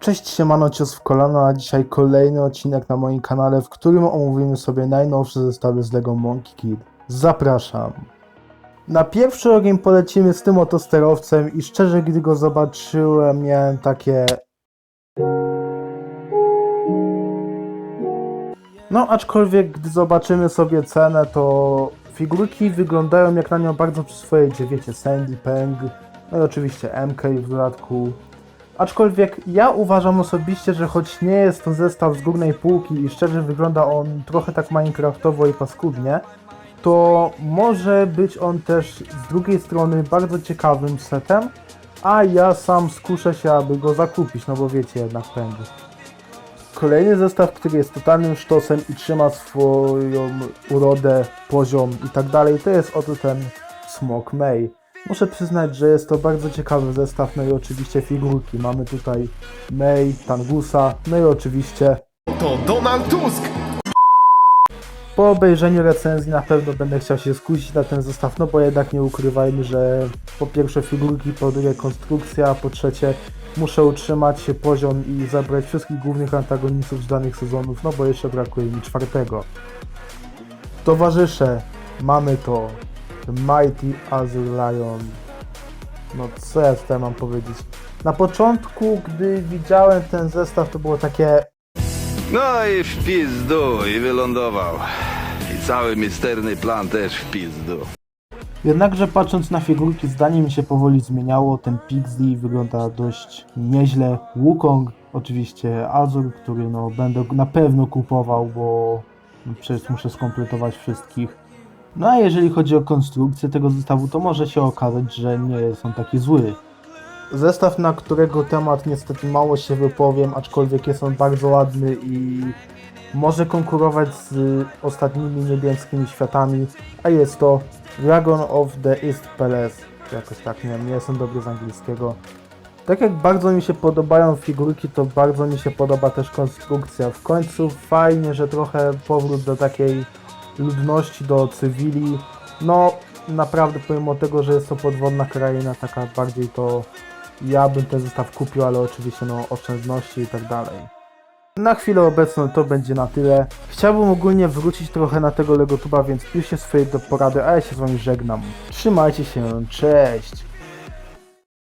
Cześć, siemano, cios w kolano, a dzisiaj kolejny odcinek na moim kanale, w którym omówimy sobie najnowsze zestawy z LEGO Monkey Kid. Zapraszam. Na pierwszy ogień polecimy z tym oto sterowcem i szczerze, gdy go zobaczyłem, miałem takie... No, aczkolwiek gdy zobaczymy sobie cenę, to figurki wyglądają jak na nią bardzo przyswoicie, wiecie, Sandy, Peng, no i oczywiście MK w dodatku. Aczkolwiek ja uważam osobiście, że choć nie jest to zestaw z górnej półki i szczerze wygląda on trochę tak minecraftowo i paskudnie, to może być on też z drugiej strony bardzo ciekawym setem, a ja sam skuszę się, aby go zakupić, no bo wiecie jednak pędzi. Kolejny zestaw, który jest totalnym sztosem i trzyma swoją urodę, poziom i tak dalej, to jest oto ten Smok May. Muszę przyznać, że jest to bardzo ciekawy zestaw, no i oczywiście figurki. Mamy tutaj May, Tangusa, no i oczywiście To Donald Tusk! po obejrzeniu recenzji na pewno będę chciał się skusić na ten zestaw, no bo jednak nie ukrywajmy, że po pierwsze figurki, po drugie konstrukcja, po trzecie muszę utrzymać się poziom i zabrać wszystkich głównych antagonistów z danych sezonów, no bo jeszcze brakuje mi czwartego. Towarzysze, mamy to Mighty Azure Lion. No co ja tutaj mam powiedzieć? Na początku, gdy widziałem ten zestaw, to było takie No i w pizdu i wylądował. I cały misterny plan też w pizdu. Jednakże patrząc na figurki, zdanie mi się powoli zmieniało. Ten Pixley wygląda dość nieźle. Wukong, oczywiście Azur, który no, będę na pewno kupował, bo no, przecież muszę skompletować wszystkich. No a jeżeli chodzi o konstrukcję tego zestawu, to może się okazać, że nie on taki zły. Zestaw, na którego temat niestety mało się wypowiem, aczkolwiek jest on bardzo ładny i może konkurować z ostatnimi niebieskimi światami, a jest to Dragon of the East Palace. Jakoś tak, nie wiem, nie jestem dobry z angielskiego. Tak jak bardzo mi się podobają figurki, to bardzo mi się podoba też konstrukcja. W końcu fajnie, że trochę powrót do takiej ludności, do cywili. No, naprawdę pomimo tego, że jest to podwodna kraina, taka bardziej to ja bym ten zestaw kupił, ale oczywiście no oszczędności i tak dalej. Na chwilę obecną to będzie na tyle. Chciałbym ogólnie wrócić trochę na tego Legotuba, więc piszcie swoje do porady, a ja się z wami żegnam. Trzymajcie się, cześć!